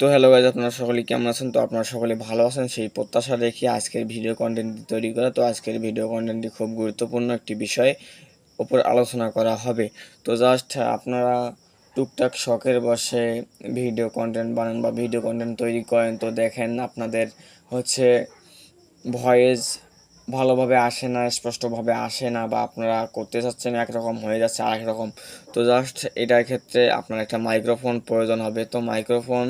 তো hello guys আপনারা সকলে কেমন আছেন? তো আপনারা সকলে ভালো আছেন? সেই প্রত্যাশা রেখে আজকের ভিডিও কন্টেন্ট তৈরি করা। তো আজকের ভিডিও কন্টেন্টটি খুব গুরুত্বপূর্ণ একটি বিষয় ওপর আলোচনা করা হবে। তো জাস্ট আপনারা টুকটাক শখের বসে ভিডিও কন্টেন্ট বানান বা ভিডিও কন্টেন্ট তৈরি করেন, তো দেখেন আপনাদের হচ্ছে ভয়েস ভালোভাবে আসে না, স্পষ্টভাবে আসে না বা আপনারা করতে চাচ্ছেন একরকম হয়ে যাচ্ছে আরেক রকম। তো জাস্ট এটার ক্ষেত্রে আপনার একটা মাইক্রোফোন প্রয়োজন হবে। তো মাইক্রোফোন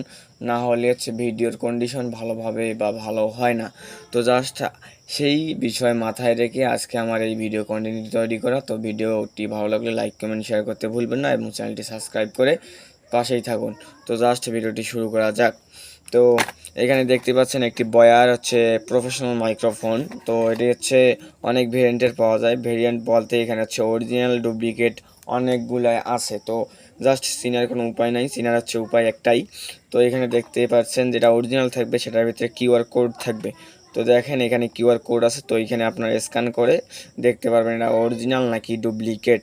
না হলে হচ্ছে ভিডিওর কন্ডিশন ভালোভাবে বা ভালো হয় না। তো জাস্ট সেই বিষয় মাথায় রেখে আজকে আমার এই ভিডিও কন্টেন্ট তৈরি করা। তো ভিডিওটি ভালো লাগলে লাইক কমেন্ট শেয়ার করতে ভুলবেন না এবং চ্যানেলটি সাবস্ক্রাইব করে পাশেই থাকুন। তো জাস্ট ভিডিওটি শুরু করা যাক। তো এখানে দেখতে পাচ্ছেন একটি বয়ার হচ্ছে প্রফেশনাল মাইক্রোফোন তো এটি হচ্ছে অনেক ভেরিয়েন্টের পাওয়া যায়। ভেরিয়েন্ট বলতে এখানে হচ্ছে অরিজিনাল ডুপ্লিকেট অনেকগুলাই আছে। তো জাস্ট সিনার কোনো উপায় নাই, সিনার হচ্ছে উপায় একটাই। তো এখানে দেখতে পাচ্ছেন যেটা অরিজিনাল থাকবে, সেটার ভিতরে কিউআর কোড থাকবে। তো দেখেন এখানে কিউআর কোড আছে, তো এখানে আপনারা স্ক্যান করে দেখতে পারবেন এটা অরিজিনাল নাকি ডুপ্লিকেট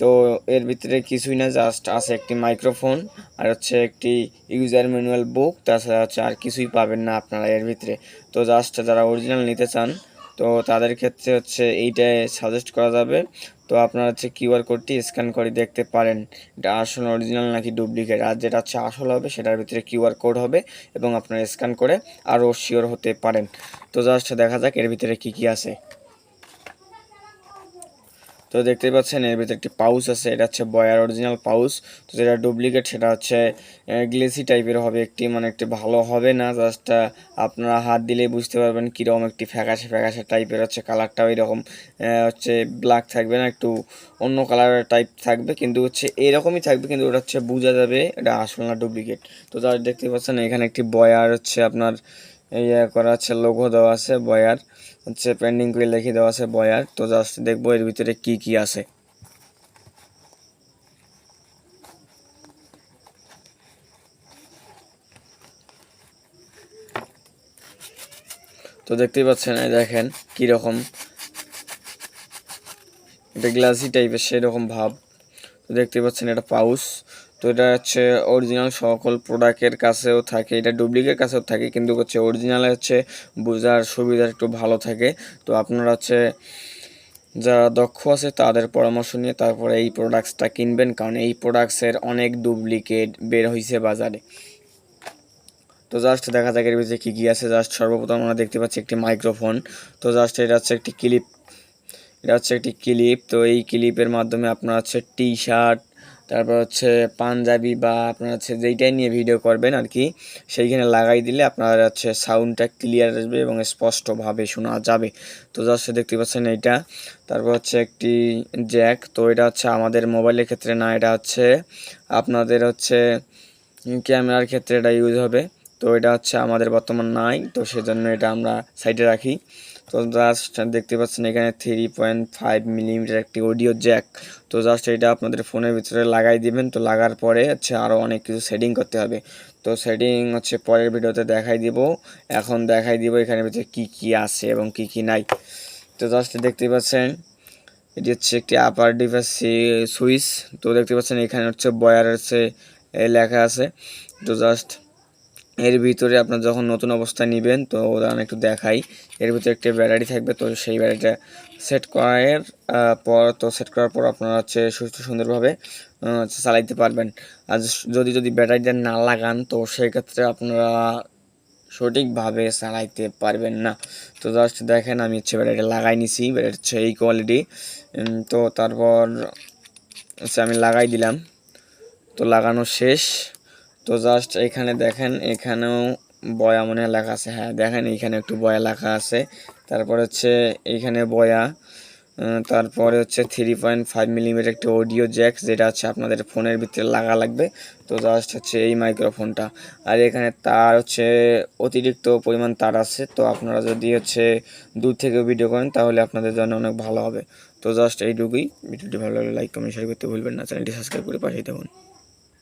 তো এর ভিতরে কিছুই না, জাস্ট আছে একটি মাইক্রোফোন আর হচ্ছে একটি ইউজার ম্যানুয়াল বুক তাছাড়া হচ্ছে আর কিছুই পাবেন না আপনারা এর ভিতরে। তো জাস্ট যারা অরিজিনাল নিতে চান তো তাদের ক্ষেত্রে হচ্ছে এইটাই সাজেস্ট করা যাবে। তো আপনারা হচ্ছে কিউআর কোডটি স্ক্যান করে দেখতে পারেন, এটা আসল অরিজিনাল নাকি ডুপ্লিকেট আর যেটা হচ্ছে আসল হবে, সেটার ভিতরে কিউআর কোড হবে এবং আপনারা স্ক্যান করে আরও শিওর হতে পারেন। তো জাস্ট দেখা যাক এর ভিতরে কী কী আছে। তো দেখতেই পাচ্ছেন, এর ভিতরে একটি পাউচ আছে, এটা হচ্ছে বয়ার অরিজিনাল পাউচ। তো যেটা ডুপ্লিকেট, সেটা হচ্ছে গ্লেসি টাইপের হবে একটি মানে একটি ভালো হবে না জাস্ট আপনারা হাত দিলেই বুঝতে পারবেন কীরকম একটি ফ্যাকাশে ফ্যাকাশে টাইপের হচ্ছে, কালারটাও এরকম হচ্ছে ব্ল্যাক থাকবে না, একটু অন্য কালারের টাইপ থাকবে, কিন্তু হচ্ছে এরকমই থাকবে, কিন্তু ওটা হচ্ছে বোঝা যাবে, এটা আসল না ডুপ্লিকেট তো যার দেখতে পাচ্ছেন, এখানে একটি বয়ার হচ্ছে আপনার ইয়ে করা আছে লোগো দেওয়া আছে, বয়ার। হচ্ছে পেন্ডিং করে লিখে দেওয়া আছে বয়ার। তো জাস্ট দেখব এর ভিতরে কি কি আছে। তো দেখতেই পাচ্ছেন, এই দেখেন কীরকম এটা গ্লাসি টাইপের সেরকম ভাব। তো দেখতে পাচ্ছেন, এটা পাউস। তো এটা হচ্ছে অরিজিনাল সকল প্রোডাক্টের কাছেও থাকে, এটা ডুপ্লিকেট কাছেও থাকে, কিন্তু হচ্ছে অরিজিনালে হচ্ছে বোঝার সুবিধা একটু ভালো থাকে। তো আপনারা হচ্ছে যারা দক্ষ আছে, তাদের পরামর্শ নিয়ে তারপরে এই প্রোডাক্টসটা কিনবেন, কারণ এই প্রোডাক্টসের অনেক ডুপ্লিকেট বের হয়েছে বাজারে। তো জাস্ট দেখা যাক এর ভিতরে কী কী আছে। জাস্ট সর্বপ্রথম আমরা দেখতে পাচ্ছি একটি মাইক্রোফোন তো জাস্ট এটা হচ্ছে একটি ক্লিপ এটা হচ্ছে একটি ক্লিপ তো এই ক্লিপের মাধ্যমে আপনার হচ্ছে টি শার্ট তারপর হচ্ছে পাঞ্জাবি বা আপনার হচ্ছে যেইটাই নিয়ে ভিডিও করবেন আর কি সেইখানে লাগাই দিলে আপনার হচ্ছে সাউন্ডটা ক্লিয়ার আসবে এবং স্পষ্টভাবে শোনা যাবে। তো জাস্ট দেখতে পাচ্ছেন এইটা। তারপর হচ্ছে একটি জ্যাক তো এটা হচ্ছে আমাদের মোবাইলের ক্ষেত্রে না, এটা হচ্ছে আপনাদের হচ্ছে ক্যামেরার ক্ষেত্রে এটা ইউজ হবে। তো এটা হচ্ছে আমাদের বর্তমান নাই, তো সেজন্য এটা আমরা সাইডে রাখি। তো জাস্ট দেখতে পাচ্ছেন এখানে থ্রি পয়েন্ট ফাইভ মিলিমিটার একটি অডিও জ্যাক তো জাস্ট এটা আপনাদের ফোনের ভিতরে লাগাই দিবেন। তো লাগার পরে হচ্ছে আরও অনেক কিছু সেটিং করতে হবে। তো সেটিং হচ্ছে পরের ভিডিওতে দেখাই দিব। এখন দেখাই দিব এখানে ভিতরে কী কী আছে এবং কি কি নাই। তো জাস্ট দেখতে পাচ্ছেন, এটি হচ্ছে একটি আপার ডিভাইস সুইচ তো দেখতে পাচ্ছেন এখানে হচ্ছে বয়ার হচ্ছে লেখা আছে। তো জাস্ট এর ভিতরে আপনার যখন নতুন অবস্থায় নেবেন, তো আমি একটু দেখাই। এর ভিতরে একটি ব্যাটারি থাকবে, তো সেই ব্যাটারিটা সেট করার পর, তো সেট করার পর আপনারা হচ্ছে সুস্থ সুন্দরভাবে চালাইতে পারবেন। আর যদি যদি ব্যাটারিটা না লাগান, তো সেই ক্ষেত্রে আপনারা সঠিকভাবে চালাইতে পারবেন না। তো জাস্ট দেখেন, আমি হচ্ছে ব্যাটারিটা লাগাই নিছি ব্যাটারি হচ্ছে এই কোয়ালিটি তো তারপর হচ্ছে আমি লাগাই দিলাম। তো লাগানো শেষ। তো জাস্ট এখানে দেখেন, এখানেও বয়া মনে লেখা আছে। হ্যাঁ দেখেন এখানে একটু বয়া লেখা আছে। তারপর হচ্ছে এইখানে বয়া তারপরে হচ্ছে থ্রি পয়েন্ট ফাইভ মিলিমিটার একটি অডিও জ্যাক যেটা হচ্ছে আপনাদের ফোনের ভিতরে লাগা লাগবে। তো জাস্ট হচ্ছে এই মাইক্রোফোনটা আর এখানে তার হচ্ছে অতিরিক্ত পরিমাণ তার আছে। তো আপনারা যদি হচ্ছে দূর থেকে ভিডিও করেন, তাহলে আপনাদের জন্য অনেক ভালো হবে। তো জাস্ট এইটুকুই। ভিডিওটি ভালো লাগলে লাইক কমেন্ট শেয়ার করতে ভুলবেন না। চ্যানেলটি সাবস্ক্রাইব করে পাঠিয়ে দেবেন